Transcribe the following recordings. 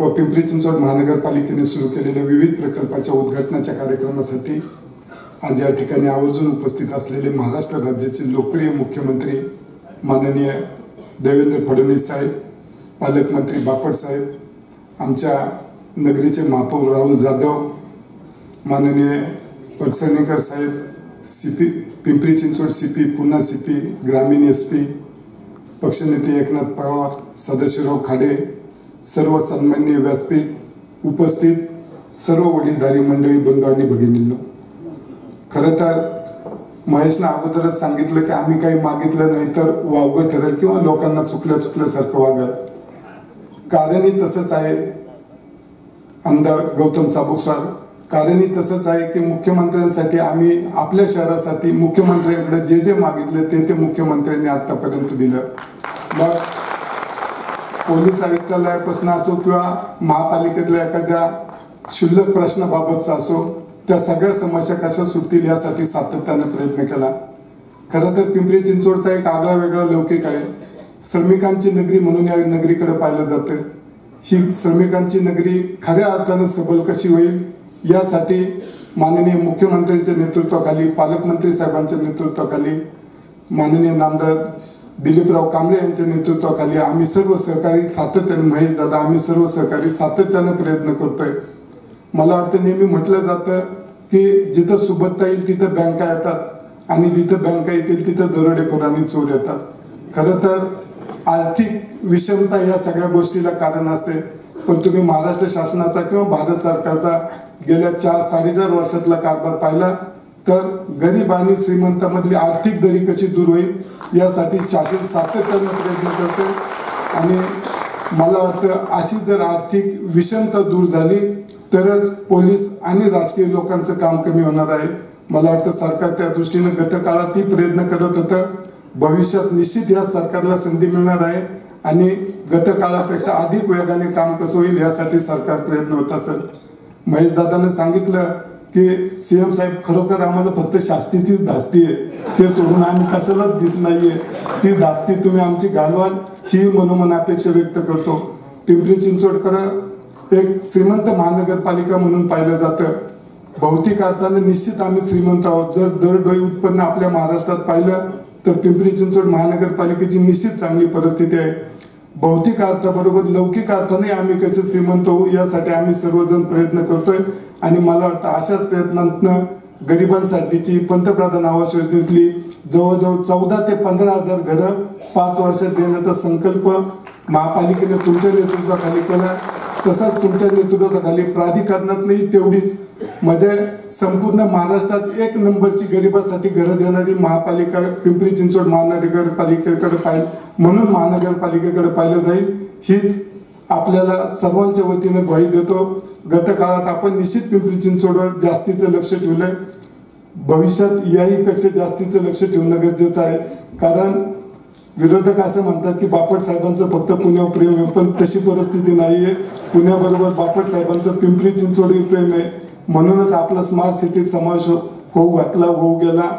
व पिंपरी चिंचवड महानगरपालिकेने सुरू केलेल्या विविध प्रकल्पाच्या उद्घाटनाच्या कार्यक्रमासाठी आज या ठिकाणी आवर्जून उपस्थित असलेले महाराष्ट्र राज्याचे लोकप्रिय मुख्यमंत्री माननीय देवेंद्र फडणवीस साहेब पालकमंत्री बापट साहेब आमच्या नगरीचे महापौर राहुल जाधव माननीय पडसणेकर साहेब C P Pimpri Chinchwad C P पुन्हा सी पी ग्रामीण एस पी पक्षनेते एकनाथ पवार सदाशिवराव खाडे सर्व सन्मान्य व्यासपीठ उपस्थित सर्व वडीलधारी मंडळी बंधू आणि भगिनींनो खरं तर महेशनं अगोदरच सांगितलं की आम्ही काही मागितलं नाही तर वावगं ठरेल किंवा लोकांना चुकल्या चुकल्यासारखं वागल. कारणही तसंच आहे आमदार गौतम चाबुक सर कारणही तसंच आहे की मुख्यमंत्र्यांसाठी आम्ही आपल्या शहरासाठी मुख्यमंत्र्यांकडे जे जे मागितलं ते ते मुख्यमंत्र्यांनी आतापर्यंत दिलं. मग पोलीस आयुक्तालयापासून असो किंवा महापालिकेतल्या एखाद्या क्षुल्लक प्रश्नाबाबतचा असो त्या सगळ्या समस्या कशा सुटतील यासाठी सातत्याने प्रयत्न केला. खरं तर पिंपरी चिंचवडचा एक आगळा वेगळा लौकिक आहे. श्रमिकांची नगरी म्हणून या नगरीकडे पाहिलं जातं. ही श्रमिकांची नगरी खऱ्या अर्थानं सबल कशी होईल यासाठी माननीय मुख्यमंत्र्यांच्या नेतृत्वाखाली पालकमंत्री साहेबांच्या नेतृत्वाखाली माननीय नामदार दिलीपराव कांबळे यांच्या नेतृत्वाखाली आम्ही सर्व सहकारी सातत्याने महेश दादा आम्ही सर्व सहकारी सातत्यानं प्रयत्न करतोय. मला वाटतं नेहमी म्हटलं जातं की जिथं सुबत्ता येईल तिथं बँका येतात आणि जिथं बँका येतील तिथं दरोडेखोर आणि चोर येतात. खरं तर आर्थिक विषमता या सगळ्या गोष्टीला कारण असते. पण तुम्ही महाराष्ट्र शासनाचा किंवा भारत सरकारचा गेल्या चार साडेचार वर्षातला कारभार पाहिला तर गरीब आणि श्रीमंतामधली आर्थिक दरी कशी दूर होईल यासाठी शासन सातत्यानं प्रयत्न करते आणि मला वाटतं अशी जर आर्थिक विषमता दूर झाली तरच पोलीस आणि राजकीय लोकांचं काम कमी होणार आहे. मला वाटतं सरकार त्या दृष्टीने गतकाळातही प्रयत्न करत होतं. भविष्यात निश्चित या सरकारला संधी मिळणार आहे. आणि गतकाळापेक्षा अधिक वेगाने काम कसं होईल यासाठी सरकार प्रयत्न होत असेल. महेश दादानं सांगितलं की सीएम साहेब खरोखर आम्हाला फक्त शास्तीचीच धास्ती आहे. ते सोडून आम्ही कशालाच देत नाहीये. ती धास्ती तुम्ही आमची घालवाल ही मनोमन अपेक्षा व्यक्त करतो. पिंपरी चिंचवडकर एक श्रीमंत महानगरपालिका म्हणून पाहिलं जातं. भौतिक अर्थाने निश्चित आम्ही श्रीमंत आहोत. जर दरडोई उत्पन्न आपल्या महाराष्ट्रात पाहिलं तर पिंपरी चिंचवड महानगरपालिकेची निश्चित चांगली परिस्थिती आहे. भौतिक अर्थाबरोबर लौकिक अर्थाने आम्ही कसे श्रीमंत होऊ यासाठी आम्ही सर्वजण प्रयत्न करतोय. आणि मला वाटतं अशाच प्रयत्नांतनं गरिबांसाठीची पंतप्रधान आवास योजनेतली जवळजवळ चौदा ते पंधरा हजार घरं पाच वर्षात देण्याचा संकल्प महापालिकेने तुमच्या नेतृत्वाखाली केला. तसाच तुमच्या नेतृत्वाखाली प्राधिकरणातली तेवढीच म्हणजे संपूर्ण महाराष्ट्रात एक नंबरची गरिबासाठी घरं देणारी महापालिका पिंपरी चिंचवड महानगरपालिकेकडे पाहिजे म्हणून महानगरपालिकेकडे पाहिलं जाईल. हीच आपल्याला सर्वांच्या वतीने ग्वाही देतो. गतकाळात आपण निश्चित पिंपरी चिंचवडवर जास्तीचं लक्ष ठेवलंय. भविष्यात याहीपेक्षा जास्तीचं लक्ष ठेवणं गरजेचं आहे. कारण विरोधक असं म्हणतात की बापट साहेबांचं फक्त पुण्यावर प्रेम आहे पण तशी परिस्थिती नाहीये. पुण्याबरोबर बापट साहेबांचं पिंपरी चिंचवडी प्रेम आहे. म्हणूनच आपला स्मार्ट सिटीत समावेश होऊ घातला होऊ गेला.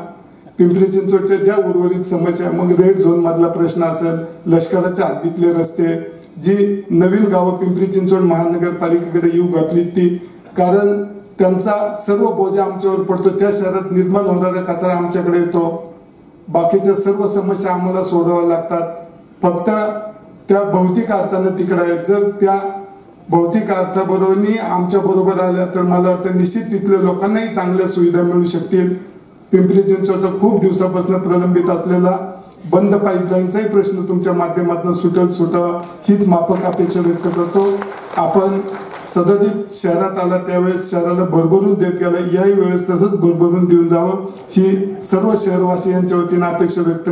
पिंपरी चिंचवडच्या ज्या उर्वरित समस्या मग रेड झोन मधला प्रश्न असेल लष्कराच्या हद्दीतले रस्ते जी नवीन गावं पिंपरी चिंचवड महानगरपालिकेकडे येऊ घातली ती कारण त्यांचा सर्व बोजा आमच्यावर पडतो. त्या शहरात निर्माण होणारा कचरा आमच्याकडे येतो. बाकीच्या सर्व समस्या आम्हाला सोडवाव्या लागतात. फक्त त्या भौतिक अर्थानं तिकडे आहेत. जर त्या भौतिक अर्थाबरोबरनी आमच्या बरोबर आल्या तर मला वाटतं निश्चित तिथल्या लोकांनाही चांगल्या सुविधा मिळू शकतील. पिंपरी चिंचवडचा खूप दिवसापासून प्रलंबित असलेला बंद पाईपलाईनचाही प्रश्न तुमच्या माध्यमातून सुटल सुटावा हीच माफक अपेक्षा व्यक्त करतो. आपण सदनित शहरात आला त्यावेळेस शहराला भरभरून देत गेला. याही वेळेस तसंच भरभरून देऊन जावं ही सर्व शहरवासियांच्या वतीनं अपेक्षा व्यक्त